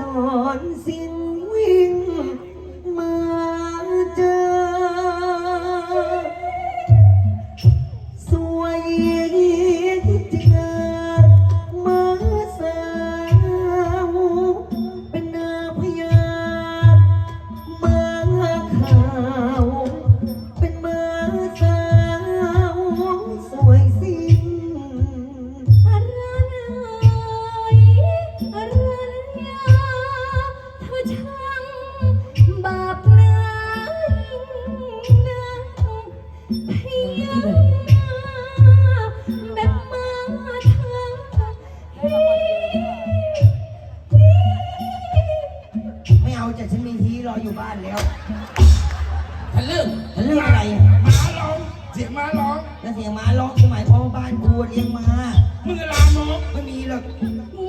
อนสิ้นวิ่ง ยาแบบมาทางไม่เอาจะฉันมีทีรออยู่บ้านแล้วทะลึ่งเรื่องอะไรอะม้าร้อง เสียงม้าร้อง แล้วเสียงม้าร้องคือหมายความว่าบ้านกูเลี้ยงม้ามึงลามกไม่มีหรอก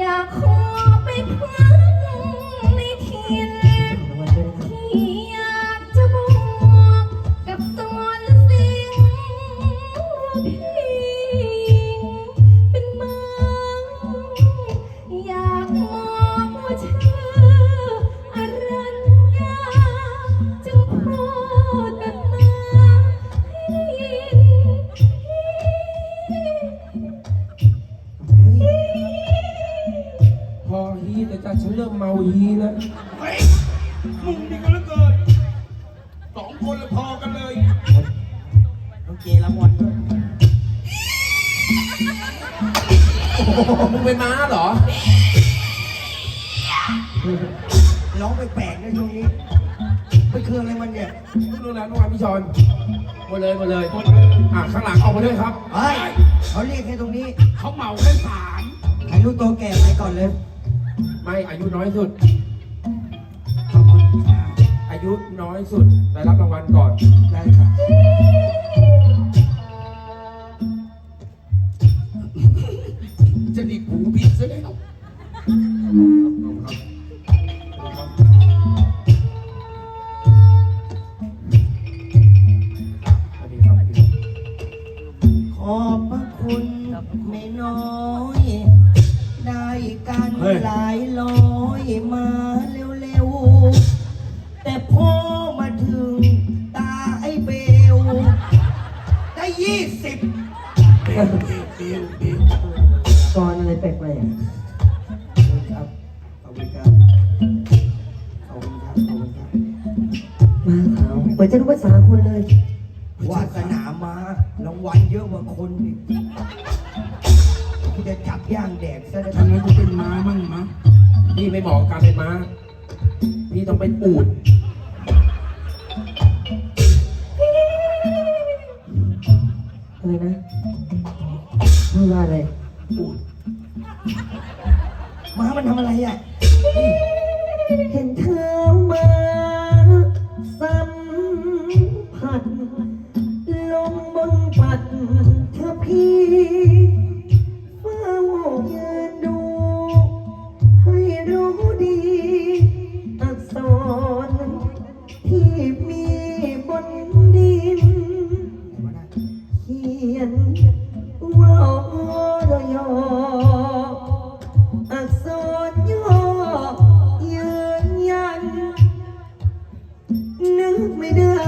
อยากขอไปพักในถิ่น คนละพอกันเลย โอเคละมอนด้วยมึงเป็นม้าเหรอ ร้องแปลกๆนะช่วงนี้ไปเครื่องอะไรมันเนี่ยนู่นแล้วนู่นแล้วพี่ชอนมาเลยมาเลยอะข้างหลังออกมาด้วยครับ เฮ้ยเขาเรียกแค่ตรงนี้เขาเหมาแค่สามถ่ายรูปตัวแก่ไปก่อนเลย ไม่อายุน้อยสุด ขอบคุณค่ะ อายุน้อยสุดไปรับรางวัลก่อนได้ค่ะจะดีกูผิดซะแล้วส เหมือนจะรู้ภาษาคนเลย วาสนามา รางวัลเยอะกว่าคนอีกกูจะจับย่างแดกซะแล้วทำไมกูเป็นม้ามั่งมะพี่ไม่เหมาะกับการเป็นม้า พี่ต้องเป็นอูดอะไรนะพูดว่าอะไรอูดม้ามันทำอะไรอะ เห็นเธอมาสัม ผัสลมบนปัดเธอพี่เฝ้ายืนดู ให้รู้ดี อักษรที่มีบนดิน เขียนว่าอรยออักษรย่อยืนยัน นึกไม่ได้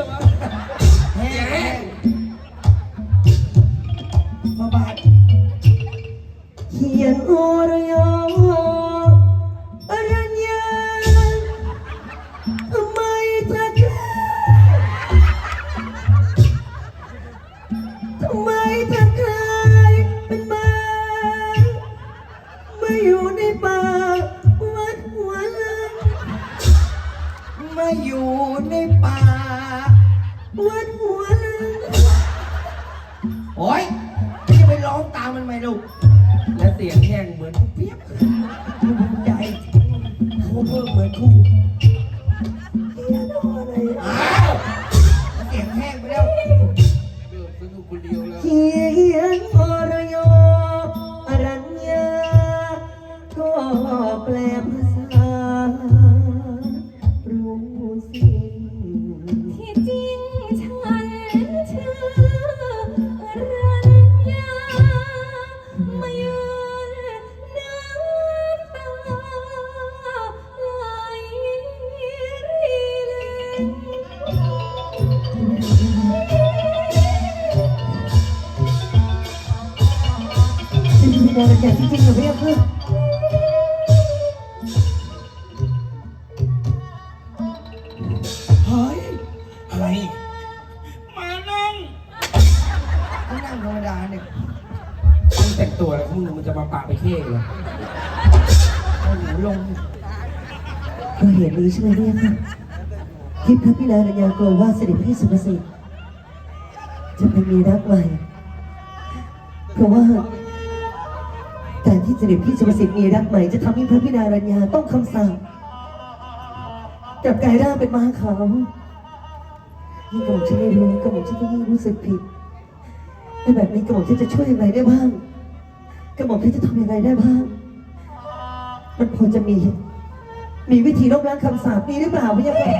ชื่อมั้ยงเฮียวะแห้ เหมือนเปียบภูมิใจโคเพิ่มเหมือนครูเขียนโอรยอ้าวเสียงแห้งไปแล้วเดินสนุกคนเดียวแล้ว เขียนอร นเป็นดาวจากจริงเหรอพี่เพื่อนเฮ้ยอะไรมานั่งต้องนั่งธรรมดาเนี่ยมึงแต่งตัวแล้วมึงมึงจะมาปะไปเค้เหรอเอาหูลงก็เห็นนี้ใช่ไหมเนี่ยค่ะที่พระพิราณยากลัวว่าเสด็จพี่สุภสิทธิ์จะไปมีรักใหม่เพราะว่า การที่เสด็จพี่สุภสิทธิ์มีรักใหม่จะทำให้พระพิราณยาต้องคำสั่งกลับกลายร่างเป็นม้าขาวยิ่กระหม่อมฉันไม่รู้กระหม่อมฉันก็ยิ่งรู้สึกผิดแต่แบบนี้กระหม่อมฉันจะช่วยอย่างไรได้บ้างกระหม่อมฉันจะทำย่างไรได้บ้าง มันพอจะมี มีวิธีลบล้างคำสาปนี้หรือเปล่าพี่ยะค่ะ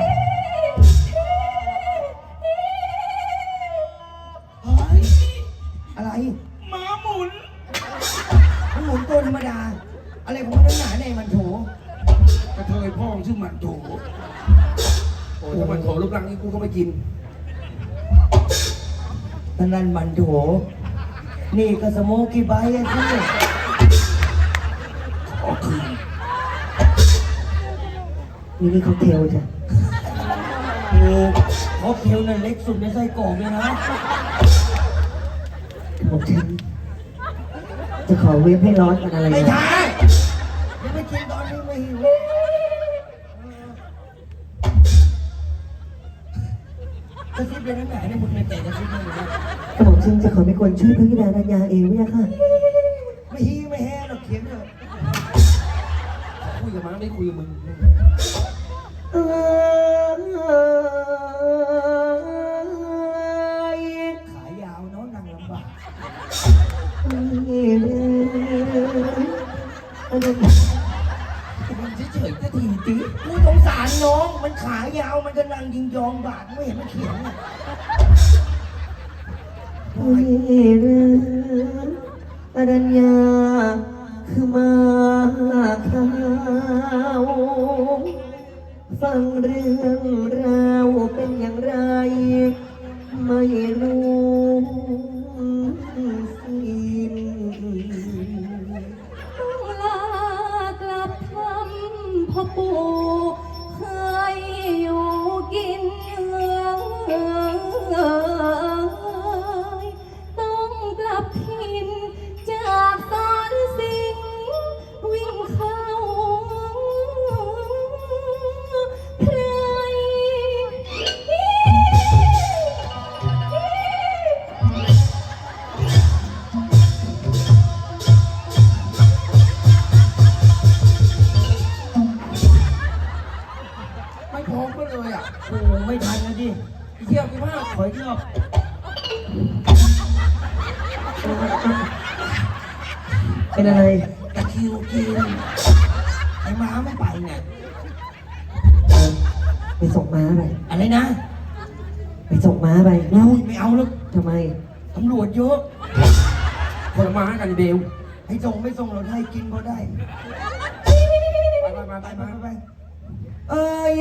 อะไรของมันนักหนาในยมันโถกระเทยพ่อชื่อมันโถโอ้ยถ้ามันโถรูปร่างนี้กูก็ไม่กินตอนนั้นมันโถนี่ก็สโมกี้ไบท์อะสิขอคืนมีนี่ค็อกเทลจ้ะโอ้ค็อกเทลนั่นเล็กสุดในไส้กรอกเลยนะผมฉันจะขอเวฟให้ร้อนกันอะไรไม่นะใช่ยังไม่ กินตอนนี้ไม่หิวกระซิบเลยนักหนาเนี่ยมึงในแต่กระซิบเลยนะกระหม่อมฉันจะขอไม่ควรช่วยพระพิดารัญญาเองเนี่ยค่ะ ไม่ฮีไม่แฮ่หรอกเขียนเถอะคุยกับมันไม่คุยกับมึง มันขายาวมันก็นั่งยิงยองบาดไม่เห็นมันเขียนอะโอ้ยอรัญญาคือมาข่าวฟังเรื่องราวเป็นอย่างไร ไม่รู้ ไม่ทันนะดิไอ้เหี้ยพี่มากขออีกรอบเป็นอะไรตะคริวกินไอ้ม้าไม่ไปเนี่ยเออไปส่งม้าไป อะไรนะ ไปส่งม้าไปโอ้ยไม่เอาแล้วทำไมตำรวจเยอะคนละมากันเบลให้ส่งไม่ส่งเราได้กินพอได้ ไปไปไปไป ơi